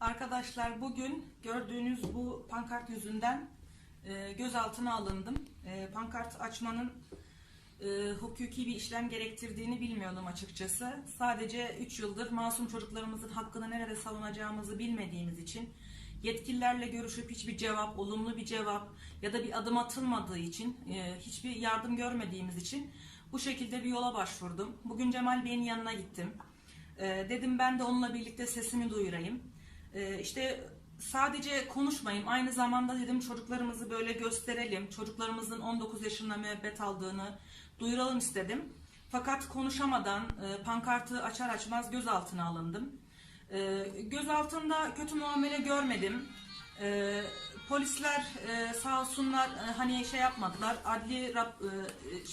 Arkadaşlar bugün gördüğünüz bu pankart yüzünden e, gözaltına alındım. E, pankart açmanın e, hukuki bir işlem gerektirdiğini bilmiyordum açıkçası. Sadece 3 yıldır masum çocuklarımızın hakkını nerede savunacağımızı bilmediğimiz için yetkililerle görüşüp hiçbir cevap, olumlu bir cevap ya da bir adım atılmadığı için, e, hiçbir yardım görmediğimiz için bu şekilde bir yola başvurdum. Bugün Cemal Bey'in yanına gittim. E, dedim ben de onunla birlikte sesimi duyurayım. E, işte sadece konuşmayayım. Aynı zamanda dedim çocuklarımızı böyle gösterelim. Çocuklarımızın 19 yaşında müebbet aldığını duyuralım istedim. Fakat konuşamadan e, pankartı açar açmaz gözaltına alındım. E, gözaltında kötü muamele görmedim. E, polisler e, sağ olsunlar e, hani şey yapmadılar. Adli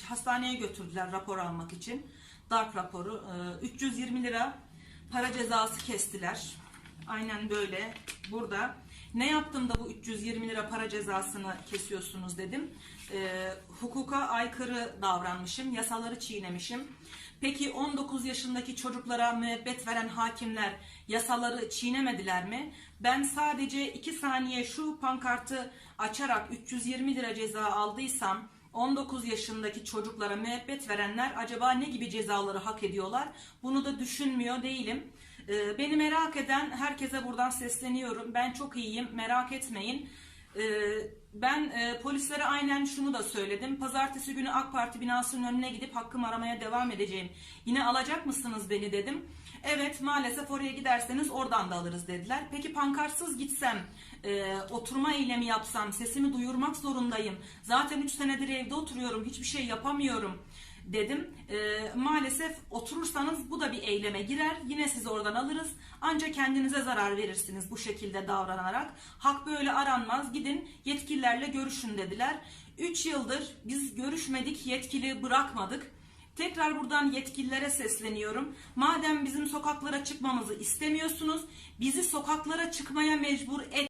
hastaneye götürdüler rapor almak için. Darp raporu. E, 320 lira para cezası kestiler. Aynen böyle burada. Ne yaptım da bu 320 lira para cezasını kesiyorsunuz dedim. E, hukuka aykırı davranmışım, yasaları çiğnemişim. Peki 19 yaşındaki çocuklara müebbet veren hakimler yasaları çiğnemediler mi? Ben sadece 2 saniye şu pankartı açarak 320 lira ceza aldıysam 19 yaşındaki çocuklara müebbet verenler acaba ne gibi cezaları hak ediyorlar? Bunu da düşünmüyor değilim. Ee, Beni merak eden herkese buradan sesleniyorum. Ben çok iyiyim, merak etmeyin. Ee, Ben e, polislere aynen şunu da söyledim. Pazartesi günü AK Parti binasının önüne gidip hakkımı aramaya devam edeceğim. Yine alacak mısınız beni dedim. Evet maalesef oraya giderseniz oradan da alırız dediler. Peki pankartsız gitsem, e, oturma eylemi yapsam, sesimi duyurmak zorundayım. Zaten 3 senedir evde oturuyorum, hiçbir şey yapamıyorum dedim. E, maalesef oturursanız bu da bir eyleme girer. Yine sizi oradan alırız. Ancak kendinize zarar verirsiniz bu şekilde davranarak. Hak böyle aranmaz. Gidin yetkililerle görüşün dediler. 3 yıldır biz görüşmedik, yetkili bırakmadık. Tekrar buradan yetkililere sesleniyorum. Madem bizim sokaklara çıkmamızı istemiyorsunuz, bizi sokaklara çıkmaya mecbur et